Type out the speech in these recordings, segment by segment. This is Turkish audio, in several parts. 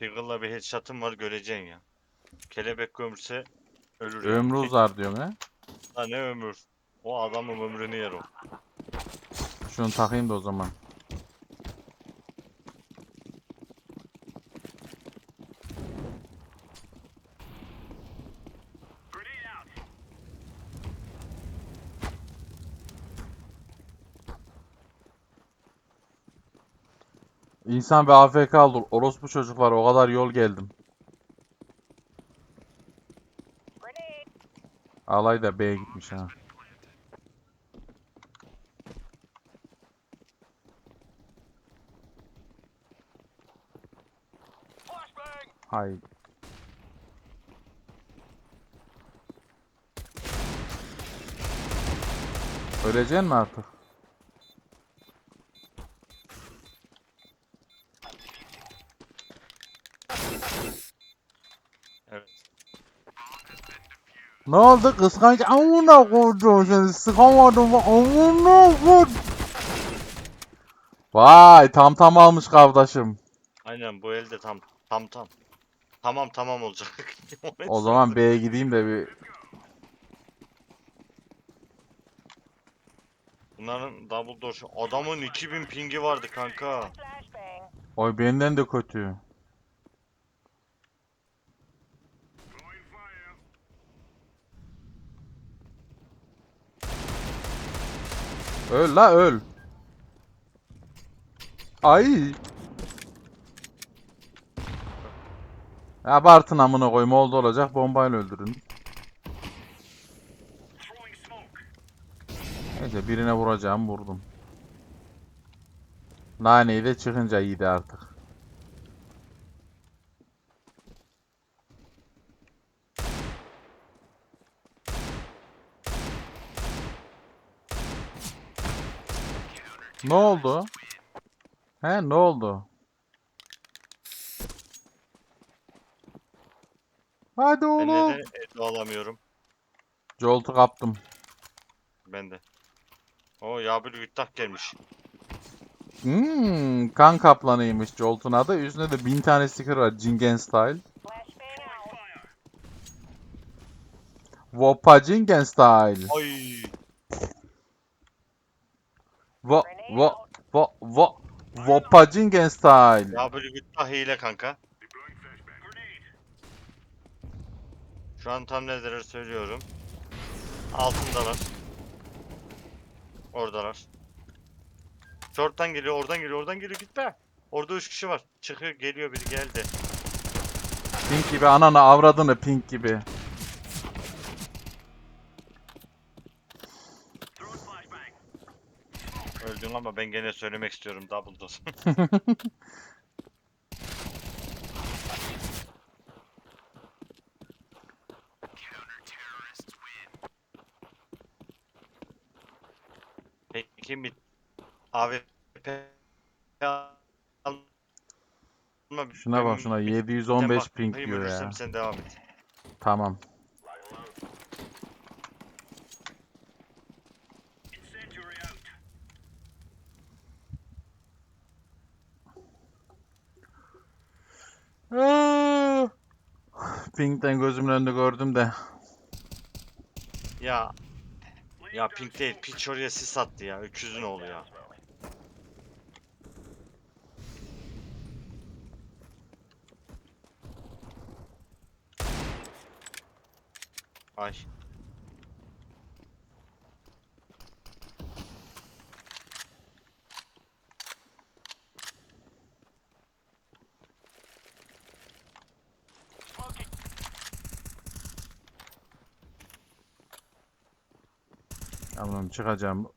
Deagle'la bir headshot'ım var göreceksin ya. Kelebek gömürse ölür. Ömrü uzar diyorsun he. Ha ne ömür. O adamın ömrünü yer o. Şunu takayım da o zaman. İnsan bir AFK olur. Orospu çocuklar o kadar yol geldim. Alay da B'ye gitmiş ha. Hay. Öleceksin mi artık? Evet. Ne oldu kıskanç amına koydum seni sıkamadım bak amına koydum. Vay tam tam almış kardeşim. Aynen bu elde tam tam tam. Tamam tamam olacak. O zaman B'ye gideyim de bir Bunların double door. Adamın 2000 pingi vardı kanka. Oy benden de kötü. Öl la öl. Ay. Abartın amına koyayım oldu olacak bombayla öldürün. Neyse birine vuracağım vurdum. Naneyi de çıkınca iyiydi artık. Ne oldu? He ne oldu? Hadi Ben oğlum. neden elde alamıyorum? Jolt'u kaptım. Ben de. O ya bir güttak gelmiş. Hmm, kan kaplanıymış Jolt'un adı. Üstünde de bin tane sticker var. Jingen style. Woppa Jingen style. Ay. Wo, wo, wo, Woppa Jingen style. Ya bir güttak hile kanka. Şu an tam neleri söylüyorum. Altındalar. Oradalar. Short'tan geliyor, oradan geliyor, oradan geliyor. Gitme. Orada üç kişi var. Çıkıyor, geliyor biri geldi. Pink gibi ananı avradını pink gibi. Öldün ama ben gene söylemek istiyorum double dose. Peki mi? AWP. Şuna bak şuna ben 715 ping diyor ya. Sen devam et. Tamam. Pink'ten gözümün önünde gördüm de. Ya ya pink değil. Piç oraya sis attı ya. Öküzün oğlu ya. Ay. Tamam çıkacağım.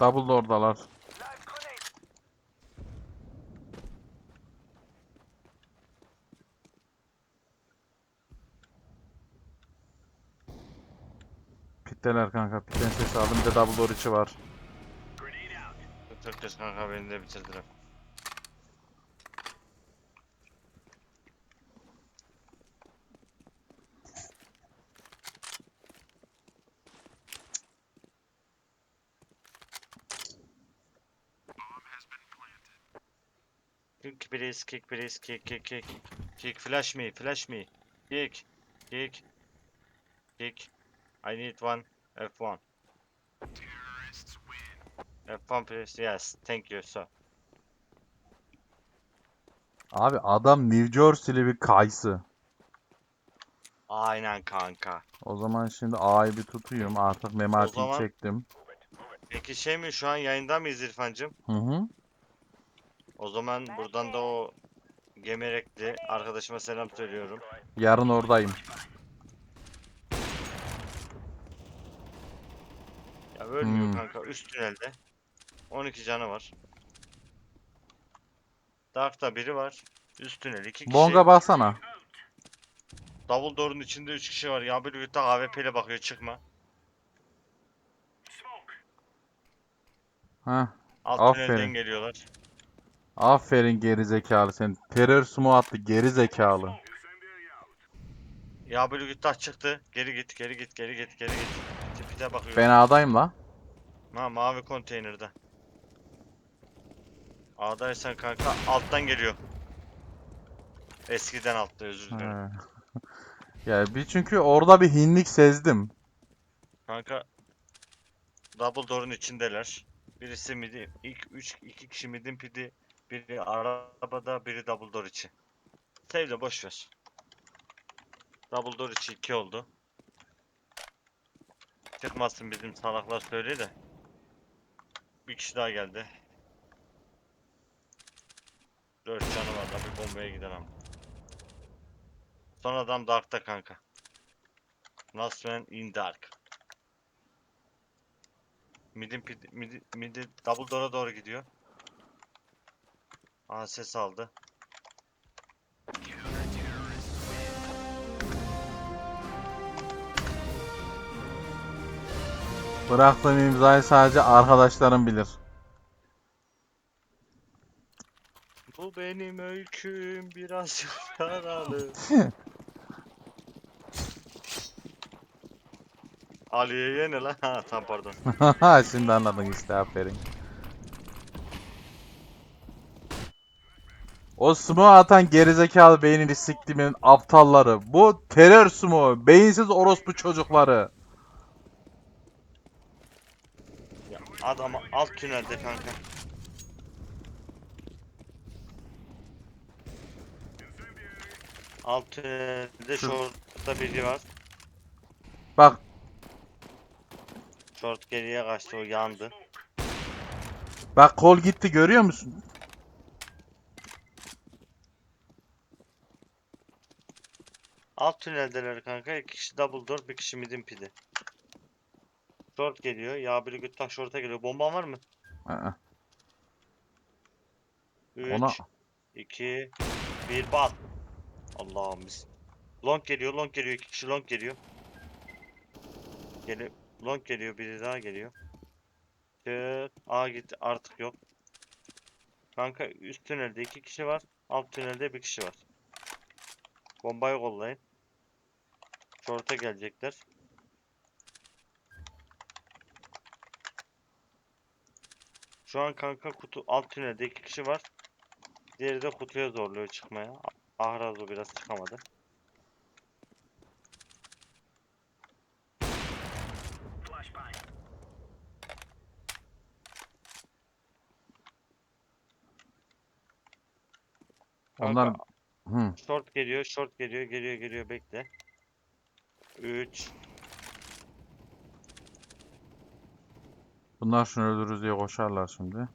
Double door'dalar. Pitteler kanka. Pitten ses aldım. Bir de double oriçi var. Türkçes kanka beni de bitirdiler. Kick please, kick please, kick, kick, kick. Kick, flash me, flash me. Kick, kick, kick. I need one F1. F1 please, yes, thank you sir. Abi adam New Jersey'li bir kayısı. Aynen kanka. O zaman şimdi A'yı bir tutuyorum. Artık mematiyi zaman- çektim. Peki şey mi şu an yayında mıyız İrfancığım? Hı hı. O zaman buradan da o gemerekli arkadaşıma selam söylüyorum. Yarın oradayım. Ölmüyor Hmm. kanka üst tünelde. 12 canı var. Dark'ta biri var. Üst tünel 2 kişi. Bonga baksana. Davul doğrunun içinde 3 kişi var. Ya bir yurtta AWP ile bakıyor çıkma. Heh. Alt Aferin. tünelden geliyorlar. Aferin geri zekalı sen. Terör sumu attı geri zekalı. Ya bir yurtta çıktı. Geri git, geri git, geri git, geri git. Tipine bakıyor. Ben A'dayım la. Ha mavi konteynerde. A'daysan kanka alttan geliyor. Eskiden altta özür dilerim. He. Ya bir çünkü orada bir hinlik sezdim. Kanka double door'un içindeler. Birisi midi, ilk 3 iki kişi midin pidi, biri arabada, biri double door içi. Save de boş ver. Double door içi 2 oldu. Çıkmasın bizim salaklar söyle de. Bir kişi daha geldi. 4 canı var da bir bombaya gider ama. Son adam Dark'ta kanka. Last man in Dark. Midin midi, midi double door'a doğru gidiyor. Aa ses aldı. Bıraktığım imzayı sadece arkadaşlarım bilir. Bu benim öyküm biraz yaralı. Ali'ye yene lan. Ha tam pardon. Şimdi anladın işte aferin. O sumo atan gerizekalı beynini siktimin aptalları. Bu terör sumo. Beyinsiz orospu çocukları. Ya adam alt tünelde kanka. Alt tünelde short'ta biri var. Bak Short geriye kaçtı o yandı. bak kol gitti görüyor musun? Alt tüneldeler kanka. İki kişi double door, bir kişi midin pidi. Short geliyor. Ya biri gütten short'a geliyor. Bomban var mı? Aa, 3, Ona 2, 1 bat. Allah'ım biz. Long geliyor, long geliyor. iki kişi long geliyor. Geliyor. Long geliyor, biri daha geliyor. Çık. A gitti. Artık yok. Kanka üst tünelde iki kişi var. Alt tünelde bir kişi var. Bombayı kollayın. Short'a gelecekler. Şu an kanka kutu alt tünelde iki kişi var. Diğeri de kutuya zorluyor çıkmaya. Ahrazo biraz çıkamadı. onlar Kanka, Hı. short geliyor, short geliyor, geliyor, geliyor. Bekle. 3 Bunlar şunu öldürürüz diye koşarlar şimdi.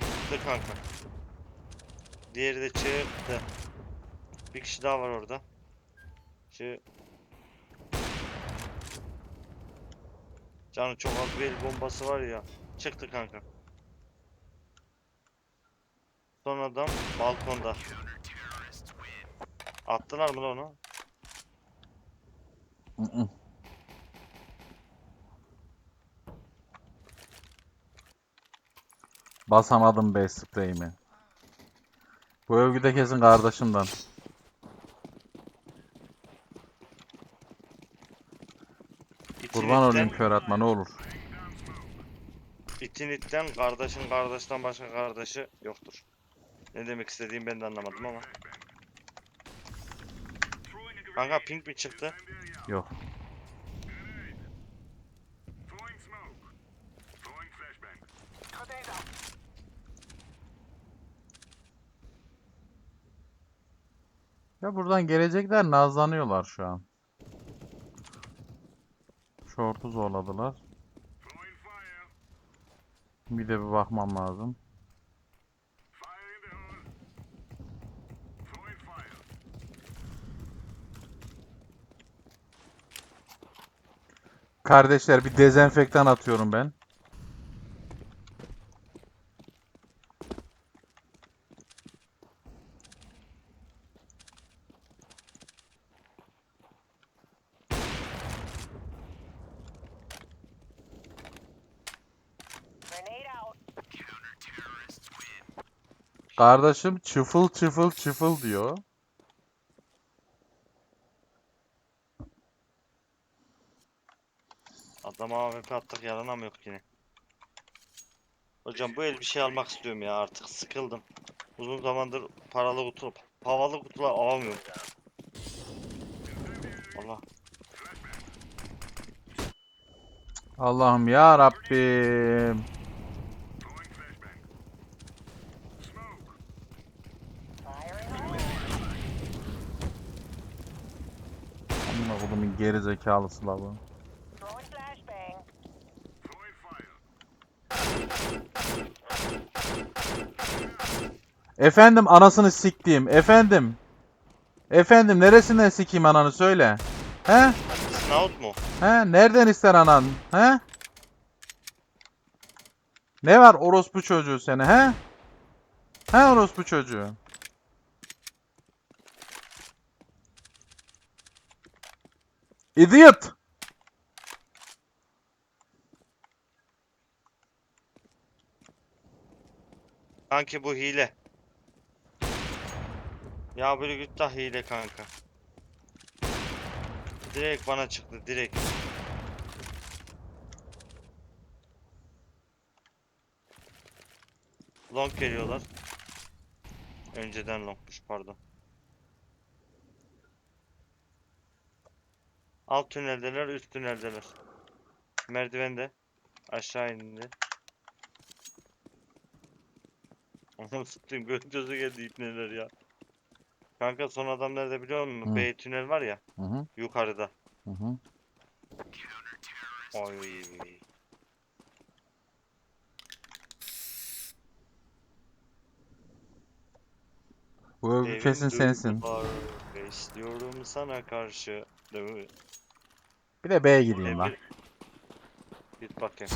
çıktı kanka. Diğeri de çıktı. Bir kişi daha var orada. Çı Canı çok az bir el bombası var ya. Çıktı kanka. Son adam balkonda. Attılar mı lan onu? Hı hı. Basamadım be spreyimi. Bu övgü de kesin kardeşimden. Kurban olayım kör atma ne olur. İtin itten kardeşin kardeşten başka kardeşi yoktur. Ne demek istediğimi ben de anlamadım ama. Kanka pink mi çıktı? Yok. Ya buradan gelecekler nazlanıyorlar şu an. Şortu zorladılar. Bir de bir bakmam lazım. Kardeşler bir dezenfektan atıyorum ben. Grenade out. Kardeşim çıfıl çıfıl çıfıl diyor. Adama AWP attık yaranamıyor yine. Hocam bu el bir şey almak istiyorum ya artık sıkıldım. Uzun zamandır paralı kutu, havalı kutular alamıyorum. Allah. Allah'ım ya Rabbim. Fire in the hole. Amına kodumun geri zekalısı la bu. Efendim anasını siktiğim. Efendim. Efendim neresinden sikeyim ananı söyle. He? Snout mu? He? Nereden ister anan? He? Ne var orospu çocuğu seni he? He orospu çocuğu? Idiot! Kanki bu hile. Ya böyle güttah hile kanka. Direkt bana çıktı direkt. Long geliyorlar. Önceden longmuş pardon. Alt tüneldeler, üst tüneldeler. Merdivende. Aşağı indi. Onu göz gözü geldi ipneler ya. Kanka son adam nerede biliyor musun? Hı. B tünel var ya Hı hı yukarıda. hı hı. Oy. Bu övgü Derin kesin sensin. duygular Besliyorum sana karşı. Değil mi? Bir de B'ye gideyim bir- Git bakayım.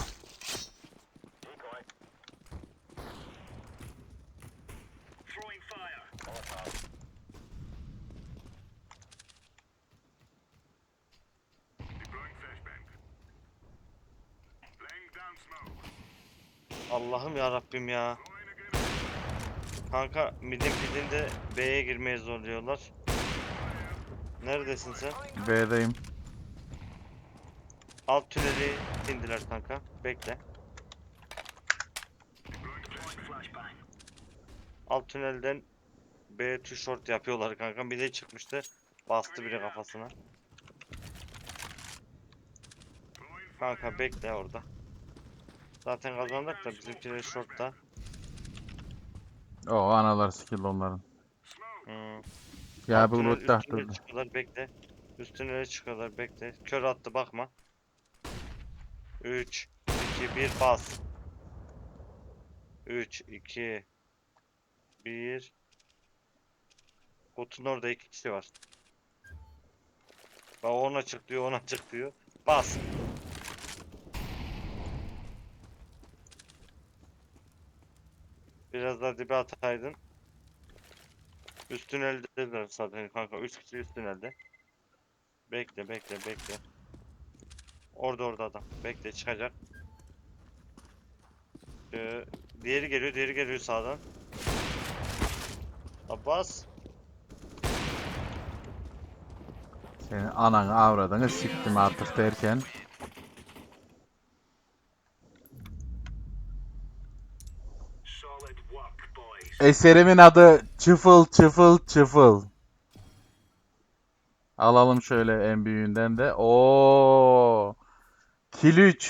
Allah'ım ya Rabbim ya. Kanka midin pidinde B'ye girmeye zorluyorlar. Neredesin sen? B'deyim. Alt tüneli indiler kanka. Bekle. Alt tünelden B to short yapıyorlar kanka. Bir de çıkmıştı. Bastı biri kafasına. Kanka bekle orada. Zaten kazandık da bizimkiler shortta. O analar skill onların. Hmm. Ya bu loot çıkıyorlar bekle. Üst tünele çıkıyorlar bekle. Kör attı bakma. 3 2 1 bas. 3 2 1 Kutunun orada iki kişi var. Bak ona çık diyor, ona çık diyor. Bas. Biraz daha dibe ataydın. Üst tüneldeler zaten kanka. Üç kişi üst tünelde. Bekle bekle bekle. Orada orada adam. Bekle çıkacak. Ee, diğeri geliyor diğeri geliyor sağdan. Abbas. Senin ananı avradını siktim artık derken. Eserimin adı Çıfıl Çıfıl Çıfıl. Alalım şöyle en büyüğünden de. Oo. хилээж